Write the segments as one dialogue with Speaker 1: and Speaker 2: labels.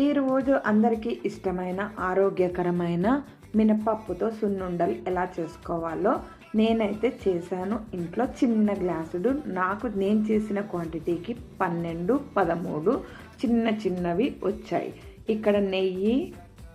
Speaker 1: ఈరోజు అందరికీ ఇష్టమైన ఆరోగ్యకరమైన మినపప్పుతో సున్నుండలు ఎలా చేసుకోవాలో నేనైతే చేశాను. ఇంట్లో చిన్న గ్లాసుడు నాకు నేను చేసిన క్వాంటిటీకి పన్నెండు పదమూడు చిన్న చిన్నవి వచ్చాయి. ఇక్కడ నెయ్యి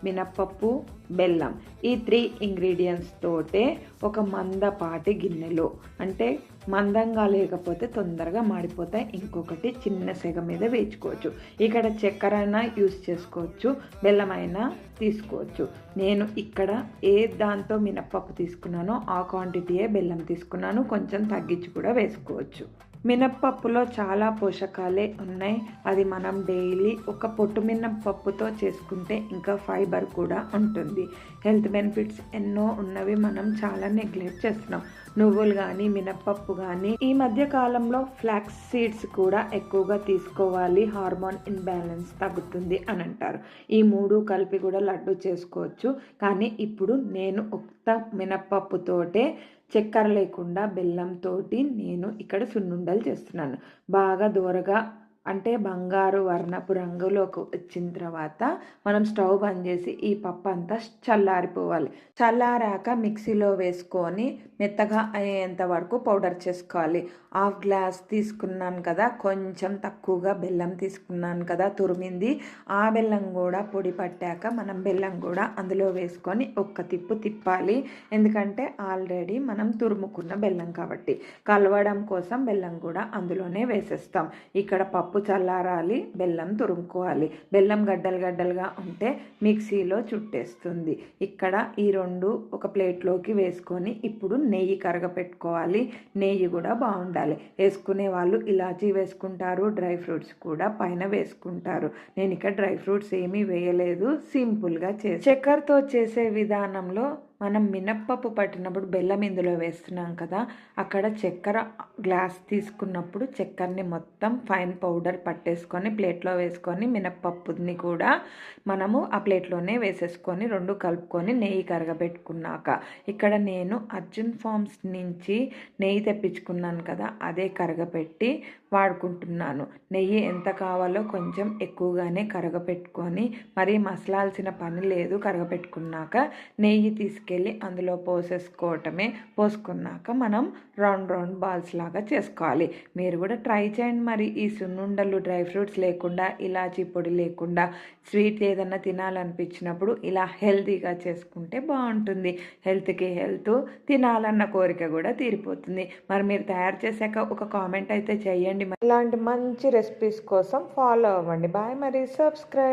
Speaker 1: మినపప్పు బెల్లం. ఈ త్రీ ఇంగ్రీడియంట్స్ తోటే ఒక మందపాటి గిన్నెలో అంటే మందంగా లేకపోతే తొందరగా మాడిపోతాయి. ఇంకొకటి చిన్న సెగ మీద వేయించుకోవచ్చు. ఇక్కడ చక్కెర అయినా యూస్ చేసుకోవచ్చు బెల్లం అయినా తీసుకోవచ్చు. నేను ఇక్కడ ఏ దాంతో మినప్పప్పు తీసుకున్నానో ఆ క్వాంటిటీయే బెల్లం తీసుకున్నాను. కొంచెం తగ్గించి కూడా వేసుకోవచ్చు. మినప్పప్పులో చాలా పోషకాలే ఉన్నాయి. అది మనం డైలీ ఒక పొట్టు మినప్పప్పుతో చేసుకుంటే ఇంకా ఫైబర్ కూడా ఉంటుంది. హెల్త్ బెనిఫిట్స్ ఎన్నో ఉన్నవి మనం చాలా నెగ్లెక్ట్ చేస్తున్నాం. నువ్వులు కానీ మినప్పప్పు కానీ ఈ మధ్య కాలంలో ఫ్లాక్స్ సీడ్స్ కూడా ఎక్కువగా తీసుకోవాలి. హార్మోన్ ఇన్బ్యాలెన్స్ తగ్గుతుంది అని అంటారు. ఈ మూడు కలిపి కూడా లడ్డు చేసుకోవచ్చు. కానీ ఇప్పుడు నేను ఉక్త మినప్పప్పుతోటే చక్కెర లేకుండా బెల్లంతో నేను ఇక్కడ సున్నుండలు చేస్తున్నాను. బాగా దూరగా అంటే బంగారు వర్ణపు రంగులోకి వచ్చిన తర్వాత మనం స్టవ్ బంద్ చేసి ఈ పప్పు అంతా చల్లారిపోవాలి. చల్లారాక మిక్సీలో వేసుకొని మెత్తగా అయ్యేంత వరకు పౌడర్ చేసుకోవాలి. హాఫ్ గ్లాస్ తీసుకున్నాను కదా కొంచెం తక్కువగా బెల్లం తీసుకున్నాను కదా తురిమింది. ఆ బెల్లం కూడా పొడి పట్టాక మనం బెల్లం కూడా అందులో వేసుకొని ఒక్క తిప్పు తిప్పాలి. ఎందుకంటే ఆల్రెడీ మనం తురుముకున్న బెల్లం కాబట్టి. కలవడం కోసం బెల్లం కూడా అందులోనే వేసేస్తాం. ఇక్కడ పప్పు చల్లారాలి బెల్లం తురుముకోవాలి. బెల్లం గడ్డలు గడ్డలుగా ఉంటే మిక్సీలో చుట్టేస్తుంది. ఇక్కడ ఈ రెండు ఒక ప్లేట్లోకి వేసుకొని ఇప్పుడు నెయ్యి కరగపెట్టుకోవాలి. నెయ్యి కూడా బాగుండాలి. వేసుకునే వాళ్ళు ఇలాచీ వేసుకుంటారు డ్రై ఫ్రూట్స్ కూడా పైన వేసుకుంటారు. నేను ఇక్కడ డ్రై ఫ్రూట్స్ ఏమీ వేయలేదు సింపుల్గా చేసి చక్కెరతో చేసే విధానంలో మనం మినప్పప్పు పట్టినప్పుడు బెల్లం ఇందులో వేస్తున్నాం కదా అక్కడ చక్కెర గ్లాస్ తీసుకున్నప్పుడు చక్కెరని మొత్తం ఫైన్ పౌడర్ పట్టేసుకొని ప్లేట్లో వేసుకొని మినప్పప్పుని కూడా మనము ఆ ప్లేట్లోనే వేసేసుకొని రెండు కలుపుకొని నెయ్యి కరగబెట్టుకున్నాక ఇక్కడ నేను అర్జున్ ఫార్మ్స్ నుంచి నెయ్యి తెప్పించుకున్నాను కదా అదే కరగపెట్టి వాడుకుంటున్నాను. నెయ్యి ఎంత కావాలో కొంచెం ఎక్కువగానే కరగపెట్టుకొని మరీ మసలాల్సిన పని లేదు కరగపెట్టుకున్నాక నెయ్యి తీసుకు తీసుకెళ్ళి అందులో పోసేసుకోవటమే పోసుకున్నాక మనం రౌండ్ రౌండ్ బాల్స్ లాగా చేసుకోవాలి. మీరు కూడా ట్రై చేయండి మరి. ఈ సున్నుండలు డ్రై ఫ్రూట్స్ లేకుండా ఇలాచీ పొడి లేకుండా స్వీట్ ఏదన్నా తినాలనిపించినప్పుడు ఇలా హెల్తీగా చేసుకుంటే బాగుంటుంది. హెల్త్కి హెల్త్ తినాలన్న కోరిక కూడా తీరిపోతుంది. మరి మీరు తయారు చేశాక ఒక కామెంట్ అయితే చేయండి ఇలాంటి మంచి రెసిపీస్ కోసం ఫాలో అవ్వండి. బాయ్ మరి. సబ్స్క్రైబ్.